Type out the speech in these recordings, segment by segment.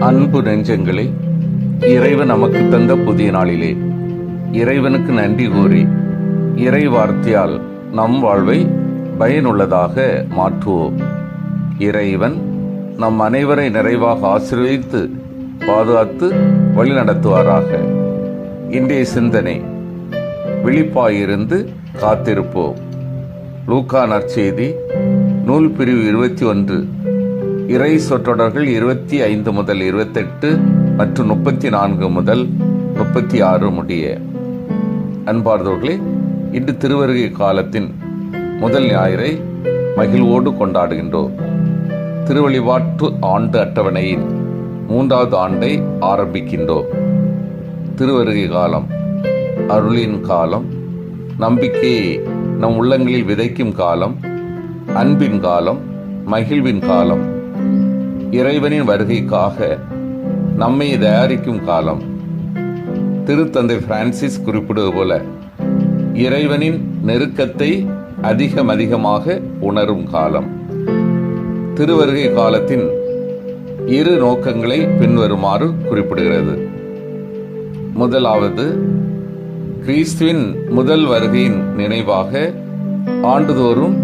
அன்பு நெஞ்சங்களே இறைவன் நமக்கு தந்த புதிய நாளிலே இறைவனுக்கு நன்றி கூறி இறை வார்த்தையால் நம் வாழ்வை பயனுள்ளதாக மாற்றுவோம். இறைவன் நம் அனைவரை நிறைவாக ஆசீர்வதித்து பாதுகாத்து வழிநடத்துவாராக. இன்றைய சிந்தனை விழிப்பாயிருந்து காத்திருப்போம். லூக்கா நற்செய்தி நூல் பிரிவு இருபத்தி ஒன்று. இறை சொற்றொடர்கள் இருபத்தி ஐந்து முதல் இருபத்தெட்டு மற்றும் முப்பத்தி நான்கு முதல் முப்பத்தி ஆறு முடிய. அன்பார்ந்தவர்களே இன்று திருவருகை காலத்தின் முதல் ஞாயிறை மகிழ்வோடு கொண்டாடுகின்றோம். திருவழிபாட்டு ஆண்டு அட்டவணையின் மூன்றாவது ஆண்டை ஆரம்பிக்கின்றோம். திருவருகை காலம் அருளின் காலம் நம்பிக்கையை நம் உள்ளங்களில் விதைக்கும் காலம் அன்பின் காலம் மகிழ்வின் காலம் இறைவனின் வருகைக்காக நம்மை தயாரிக்கும் காலம். திருத்தந்தை பிரான்சிஸ் குறிப்பிடுவது போல இறைவனின் நெருக்கத்தை அதிகம் அதிகமாக உணரும் காலம். திருவருகை காலத்தின் இரு நோக்கங்களை பின்வருமாறு குறிப்பிடுகிறது. முதலாவது கிறிஸ்துவின் முதல் வருகையின் நினைவாக ஆண்டுதோறும்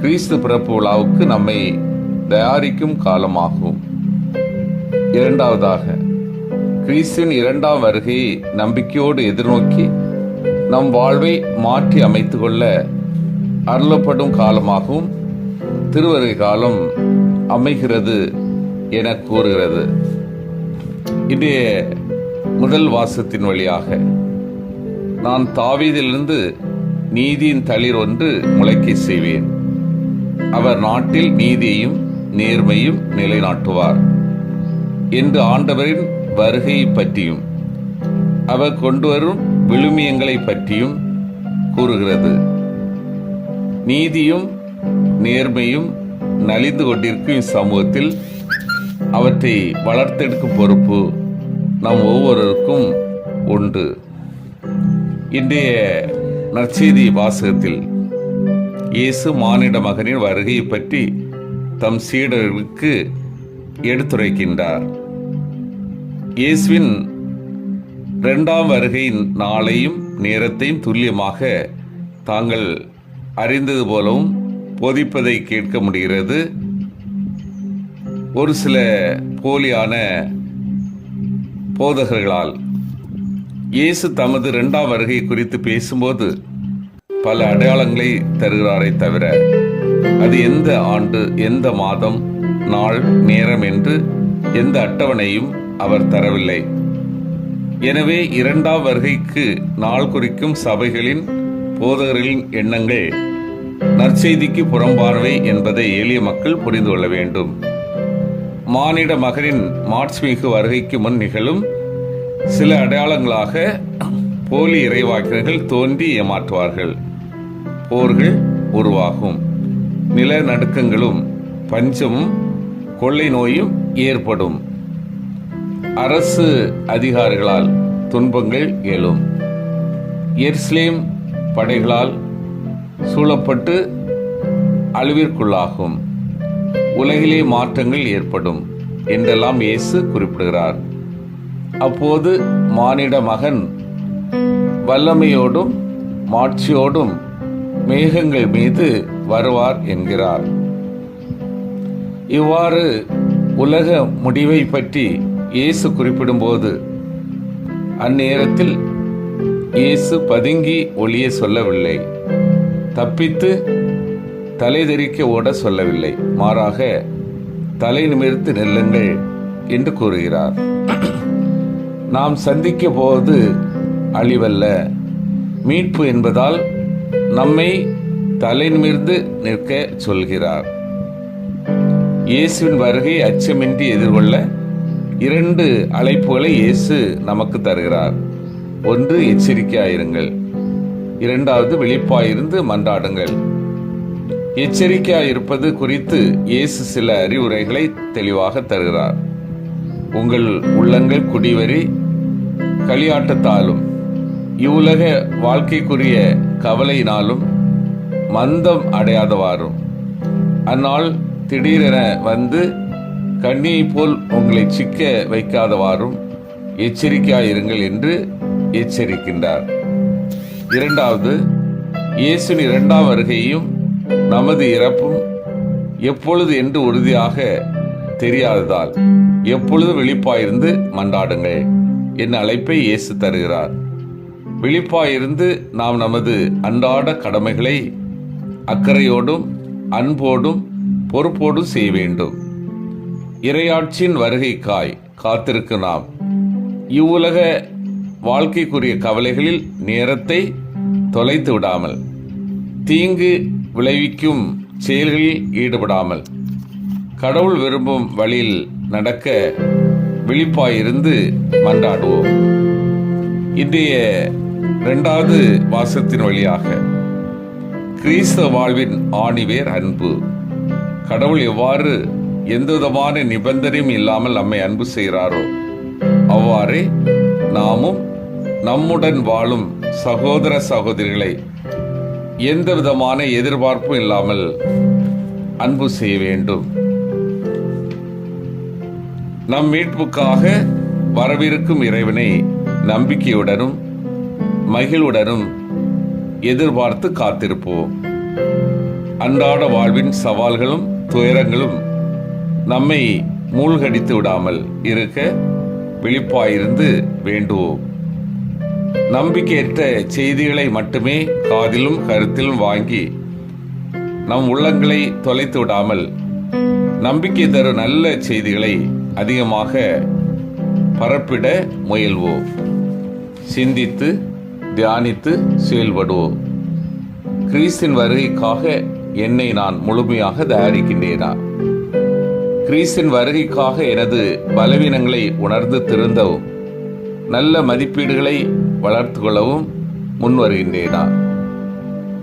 கிறிஸ்து பிறப்பு விழாவுக்கு நம்மை தயாரிக்கும் காலமாகும். இரண்டாவதாக கிறிஸ்துவின் இரண்டாம் வருகையை நம்பிக்கையோடு எதிர்நோக்கி நம் வாழ்வை மாற்றி அமைத்து கொள்ள அருளப்படும் காலமாகவும் திருவருகை காலம் அமைகிறது என கூறுகிறது. இன்றைய முதல் வாசத்தின் வழியாக நான் தாவீதிலிருந்து நீதியின் தளிர் ஒன்று முளைக்க செய்வேன். அவர் நாட்டில் நீதியையும் நேர்மையும் நிலைநாட்டுவார். என்று ஆண்டவரின் வருகையை பற்றியும் அவர் கொண்டு வரும் விழுமியங்களை பற்றியும் கூறுகிறது. நீதியும் நேர்மையும் நலிந்து கொண்டிருக்கும் சமூகத்தில் அவற்றை வளர்த்தெடுக்கும் பொறுப்பு நம் ஒவ்வொருவருக்கும் உண்டு. இன்றைய நற்செய்தி வாசகத்தில் இயேசு மானிட மகனின் வருகையை பற்றி தம் சீடர்களுக்கு எடுத்துரைக்கின்றார். இயேசுவின் இரண்டாம் வருகையின் நாளையும் நேரத்தையும் துல்லியமாக தாங்கள் அறிந்தது போலவும் போதிப்பதை கேட்க முடிகிறது. ஒரு சில போலியான போதகர்களால் இயேசு தமது இரண்டாம் வருகை குறித்து பேசும்போது பல அடையாளங்களை தருகிறாரே தவிர அது எந்த ஆண்டு எந்த மாதம் நாள் நேரம் என்று எந்த அட்டவணையும் அவர் தரவில்லை. எனவே இரண்டாம் வருகைக்கு நாள் குறிக்கும் சபைகளின் போதகர்களின் எண்ணங்கள் நற்செய்திக்கு புறம்பார்வை என்பதை எளிய மக்கள் புரிந்து கொள்ள வேண்டும். மானிட மகனின் மாட்சிமிகு வருகைக்கு முன் நிகழும் சில அடையாளங்களாக போலி இறைவாக்கினர்கள் தோன்றி ஏமாற்றுவார்கள். போர்கள் உருவாகும். நிலநடுக்கங்களும் பஞ்சமும் கொள்ளை நோயும் ஏற்படும். அரசு அதிகாரிகளால் துன்பங்கள் எழும். எர்ஸ்லேம் படைகளால் சூழப்பட்டு அழிவிற்குள்ளாகும். உலகிலே மாற்றங்கள் ஏற்படும் என்றெல்லாம் இயேசு குறிப்பிடுகிறார். அப்போது மானிட மகன் வல்லமையோடும் மாட்சியோடும் மேகங்கள் மீது வருவார் என்கிறார். இவ்வாறு உலக முடிவை பற்றி இயேசு குறிப்பிடும்போது அந்நேரத்தில் இயேசு பதுங்கி ஒளிய சொல்லவில்லை. தப்பித்து தலைதெறிக்க ஓட சொல்லவில்லை. மாறாக தலை நிமிர்த்து நெல்லுங்கள் என்று கூறுகிறார். நாம் சந்திக்க போவது அழிவல்ல. மீட்பு என்பதால் நம்மை தலை நிமிர்ந்து நிற்க சொல்கிறார். இயேசுவின் வருகை அச்சமின்றி எதிர்கொள்ள இரண்டு அழைப்புகளை இயேசு நமக்கு தருகிறார். ஒன்று எச்சரிக்கையாயிருங்கள். இரண்டாவது விழிப்பாயிருந்து மன்றாடுங்கள். எச்சரிக்கையாயிருப்பது குறித்து இயேசு சில அறிவுரைகளை தெளிவாக தருகிறார். உங்கள் உள்ளங்கள் குடிவரி களியாட்டத்தாலும் இவ்வுலக வாழ்க்கைக்குரிய கவலையினாலும் மந்தம் அடையாதவாறும். அந்நாள் திடீரென வந்து கண்ணியைப் போல் உங்களை சிக்க வைக்காதவாறும் எச்சரிக்கையாயிருங்கள் என்று எச்சரிக்கின்றார். இரண்டாவது இயேசுவின் இரண்டாம் வருகையும் நமது இறப்பும் எப்பொழுது என்று உறுதியாக தெரியாததால் எப்பொழுது விழிப்பாயிருந்து மன்றாடுங்கள். என் அழைப்பை இயேசு தருகிறார். விழிப்பாயிருந்து நாம் நமது அன்றாட கடமைகளை அக்கறையோடும் அன்போடும் பொறுப்போடும் செய்ய வேண்டும். இறையாட்சியின் வருகைக்காய் காத்திருக்கு நாம். இவ்வுலக வாழ்க்கைக்குரிய கவலைகளில் நேரத்தை தொலைத்து விடாமல் தீங்கு விளைவிக்கும் செயல்களில் ஈடுபடாமல் கடவுள் விரும்பும் வழியில் நடக்க விழிப்பாயிருந்து மன்றாடுவோம். இன்றைய இரண்டாவது வாசத்தின் வழியாக கிறிஸ்தவ வாழ்வின் ஆணிவேர் அன்பு. கடவுள் எவ்வாறு எந்த விதமான நிபந்தனையும் இல்லாமல் நம்மை அன்பு செய்கிறாரோ அவ்வாறே நாமும் நம்முடன் வாழும் சகோதர சகோதரிகளை எந்த விதமான எதிர்பார்ப்பும் இல்லாமல் அன்பு செய்ய வேண்டும். நம் மீட்புக்காக வரவிருக்கும் இறைவனை நம்பிக்கையுடனும் மகிழ்வுடனும் எதிர்பார்த்து காத்திருப்போம். அன்றாட வாழ்வின் சவால்களும் துயரங்களும் நம்மை மூழ்கடித்து விடாமல் இருக்க விழிப்பாயிருந்து வேண்டுவோம். நம்பிக்கையற்ற செய்திகளை மட்டுமே காதிலும் கருத்திலும் வாங்கி நம் உள்ளங்களை தொலைத்து விடாமல் நம்பிக்கை தரும் நல்ல செய்திகளை அதிகமாக பரப்பிட முயல்வோம். சிந்தித்து தியானித்து செயல்படுவோம் கிறிஸ்தின் வருகைக்காக என்னை நான் முழுமையாக தயாரிக்கின்றேனா? கிறிஸ்தின் வருகைக்காக எனது பலவீனங்களை உணர்ந்து திருந்தவும் நல்ல மதிப்பீடுகளை வளர்த்து கொள்ளவும் முன் வருகின்றேனா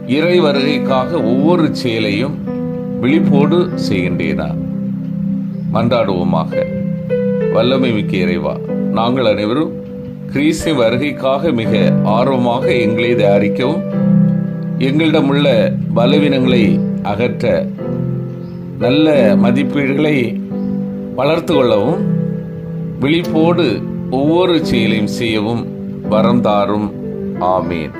இறை வருகைக்காக ஒவ்வொரு செயலையும் விழிப்போடு செய்கின்றேனா? மன்றாடுவோமாக. வல்லமை மிக்க இறைவா நாங்கள் அனைவரும் கிறிஸ்து வருகைக்காக மிக ஆர்வமாக எங்களை தயாரிக்கவும் எங்களிடம் உள்ள பலவீனங்களை அகற்ற நல்ல மதிப்பீடுகளை வளர்த்து கொள்ளவும் விழிப்போடு ஒவ்வொரு செயலையும் செய்யவும் வரம் தாரும். ஆமீன்.